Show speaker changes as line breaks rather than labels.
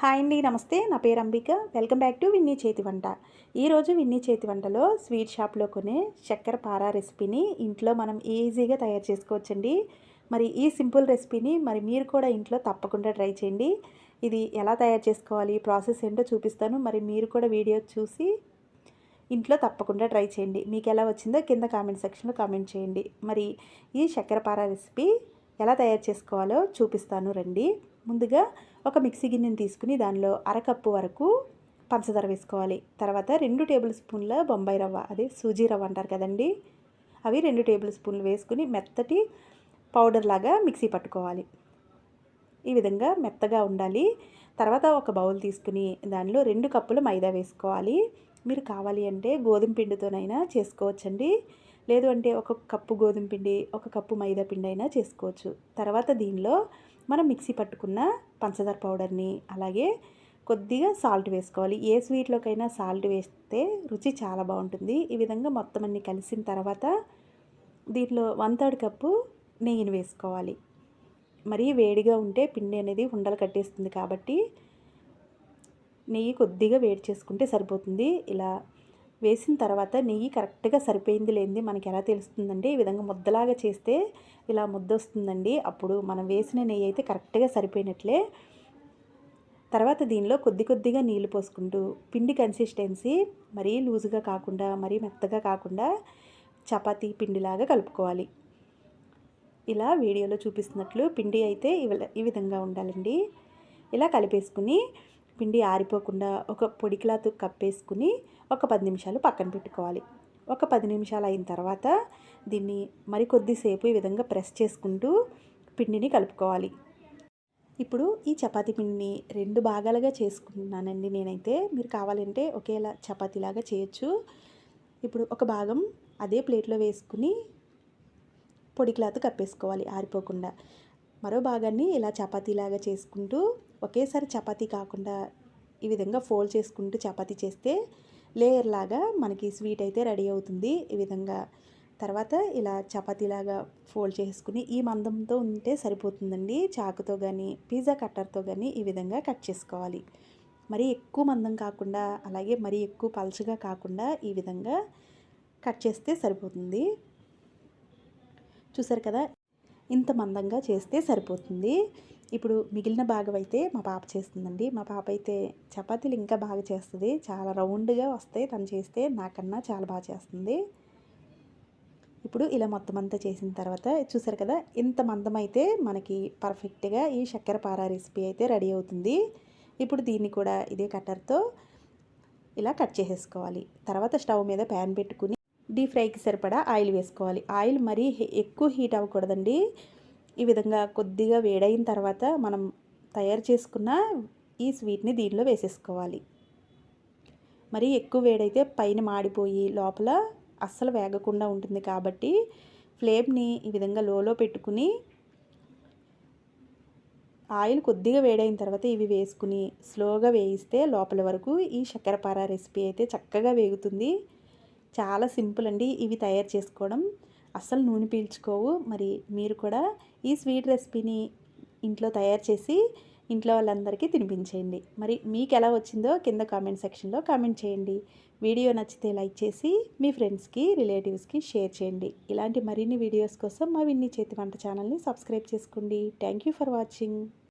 Hi అండి నమస్తే. నా పేరు Ambika. Welcome back to Winnie చేతి వంట. ఈరోజు విన్నీ చేతి వంటలో స్వీట్ షాప్లో కొనే చక్కెర పారా రెసిపీని ఇంట్లో మనం ఈజీగా తయారు చేసుకోవచ్చండి. మరి ఈ సింపుల్ రెసిపీని మరి మీరు కూడా ఇంట్లో తప్పకుండా ట్రై చేయండి. ఇది ఎలా తయారు చేసుకోవాలి ప్రాసెస్ ఏంటో చూపిస్తాను. మరి మీరు కూడా వీడియో చూసి ఇంట్లో తప్పకుండా ట్రై చేయండి. మీకు ఎలా వచ్చిందో కింద కామెంట్ సెక్షన్లో కామెంట్ చేయండి. మరి ఈ చక్కెర పారా రెసిపీ ఎలా తయారు చేసుకోవాలో చూపిస్తాను రండి. ముందుగా ఒక మిక్సీ గిన్నెని తీసుకుని దానిలో అరకప్పు వరకు పంచదార వేసుకోవాలి. తర్వాత రెండు టేబుల్ స్పూన్ల బొంబాయి రవ్వ అదే సూజీ రవ్వ అంటారు కదండి. అవి రెండు టేబుల్ స్పూన్లు వేసుకుని మెత్తటి పౌడర్ లాగా మిక్సీ పట్టుకోవాలి. ఈ విధంగా మెత్తగా ఉండాలి. తర్వాత ఒక బౌల్ తీసుకుని దానిలో రెండు కప్పులు మైదా వేసుకోవాలి. మీరు కావాలి అంటే గోధుమ పిండితోనైనా చేసుకోవచ్చండి. లేదు అంటే ఒక కప్పు గోధుమ పిండి ఒక కప్పు మైదా పిండి అయినా చేసుకోవచ్చు. తర్వాత దీనిలో మనం మిక్సీ పట్టుకున్న పంచదార పౌడర్ని అలాగే కొద్దిగా సాల్ట్ వేసుకోవాలి. ఏ స్వీట్లోకైనా సాల్ట్ వేస్తే రుచి చాలా బాగుంటుంది. ఈ విధంగా మొత్తం అన్ని కలిసిన తర్వాత దీంట్లో వన్ థర్డ్ కప్పు నెయ్యిని వేసుకోవాలి. మరీ వేడిగా ఉంటే పిండి అనేది ఉండలు కట్టేస్తుంది కాబట్టి నెయ్యి కొద్దిగా వేడి చేసుకుంటే సరిపోతుంది. ఇలా వేసిన తర్వాత నెయ్యి కరెక్ట్గా సరిపోయింది లేనిది మనకి ఎలా తెలుస్తుందండి ఈ విధంగా ముద్దలాగా చేస్తే ఇలా ముద్ద వస్తుందండి. అప్పుడు మనం వేసిన నెయ్యి అయితే కరెక్ట్గా సరిపోయినట్లే. తర్వాత దీనిలో కొద్ది కొద్దిగా నీళ్ళు పోసుకుంటూ పిండి కన్సిస్టెన్సీ మరీ లూజుగా కాకుండా మరీ మెత్తగా కాకుండా చపాతీ పిండిలాగా కలుపుకోవాలి. ఇలా వీడియోలో చూపిస్తున్నట్లు పిండి అయితే ఈ విధంగా ఉండాలండి. ఇలా కలిపేసుకుని పిండి ఆరిపోకుండా ఒక పొడి క్లాత్ కప్పేసుకుని ఒక పది నిమిషాలు పక్కన పెట్టుకోవాలి. ఒక పది నిమిషాలు అయిన తర్వాత దీన్ని మరికొద్దిసేపు ఈ విధంగా ప్రెస్ చేసుకుంటూ పిండిని కలుపుకోవాలి. ఇప్పుడు ఈ చపాతీ పిండిని రెండు భాగాలుగా చేసుకుంటున్నానండి నేనైతే. మీరు కావాలంటే ఒకేలా చపాతీలాగా చేయొచ్చు. ఇప్పుడు ఒక భాగం అదే ప్లేట్లో వేసుకుని పొడి క్లాత్ కప్పేసుకోవాలి ఆరిపోకుండా. మరో భాగాన్ని ఇలా చపాతీలాగా చేసుకుంటూ ఒకేసారి చపాతీ కాకుండా ఈ విధంగా ఫోల్డ్ చేసుకుంటూ చపాతీ చేస్తే లేయర్ లాగా మనకి స్వీట్ అయితే రెడీ అవుతుంది. ఈ విధంగా తర్వాత ఇలా చపాతీలాగా ఫోల్డ్ చేసుకుని ఈ మందంతో ఉంటే సరిపోతుందండి. చాకుతో కానీ పిజ్జా కట్టర్తో కానీ ఈ విధంగా కట్ చేసుకోవాలి. మరీ ఎక్కువ మందం కాకుండా అలాగే మరీ ఎక్కువ పలచగా కాకుండా ఈ విధంగా కట్ చేస్తే సరిపోతుంది. చూసారు కదా? ఇంత మందంగా చేస్తే సరిపోతుంది. ఇప్పుడు మిగిలిన భాగం అయితే మా పాప చేస్తుందండి. మా పాప అయితే చపాతీలు ఇంకా బాగా చేస్తుంది. చాలా రౌండ్గా వస్తాయి. తను చేస్తే నాకన్నా చాలా బాగా చేస్తుంది. ఇప్పుడు ఇలా మొత్తం అంతా చేసిన తర్వాత చూసారు కదా ఇంత మందం అయితే మనకి పర్ఫెక్ట్గా ఈ చక్కెర పార రెసిపీ అయితే రెడీ అవుతుంది. ఇప్పుడు దీన్ని కూడా ఇదే కట్టర్తో ఇలా కట్ చేసేసుకోవాలి. తర్వాత స్టవ్ మీద ప్యాన్ పెట్టుకుని డీప్ ఫ్రైకి సరిపడా ఆయిల్ వేసుకోవాలి. ఆయిల్ మరీ ఎక్కువ హీట్ అవ్వకూడదండి. ఈ విధంగా కొద్దిగా వేడైన తర్వాత మనం తయారు చేసుకున్న ఈ స్వీట్ని దీనిలో వేసేసుకోవాలి. మరి ఎక్కువ వేడైతే పైన మాడిపోయి లోపల అస్సలు వేగకుండా ఉంటుంది కాబట్టి ఫ్లేమ్ని ఈ విధంగా లోలో పెట్టుకుని ఆయిల్ కొద్దిగా వేడైన తర్వాత ఇవి వేసుకుని స్లోగా వేయిస్తే లోపల వరకు ఈ చక్కెరపార రెసిపీ అయితే చక్కగా వేగుతుంది. చాలా సింపుల్ అండి ఇవి తయారు చేసుకోవడం. అస్సలు నూనె పీల్చుకోవు. మరి మీరు కూడా ఈ స్వీట్ రెసిపీని ఇంట్లో తయారు చేసి ఇంట్లో వాళ్ళందరికీ తినిపించేయండి. మరి మీకు ఎలా వచ్చిందో కింద కామెంట్ సెక్షన్లో కామెంట్ చేయండి. వీడియో నచ్చితే లైక్ చేసి మీ ఫ్రెండ్స్కి రిలేటివ్స్కి షేర్ చేయండి. ఇలాంటి మరిన్ని వీడియోస్ కోసం మా విన్ని చేతి వంట ఛానల్ని సబ్స్క్రైబ్ చేసుకోండి. Thank you for watching.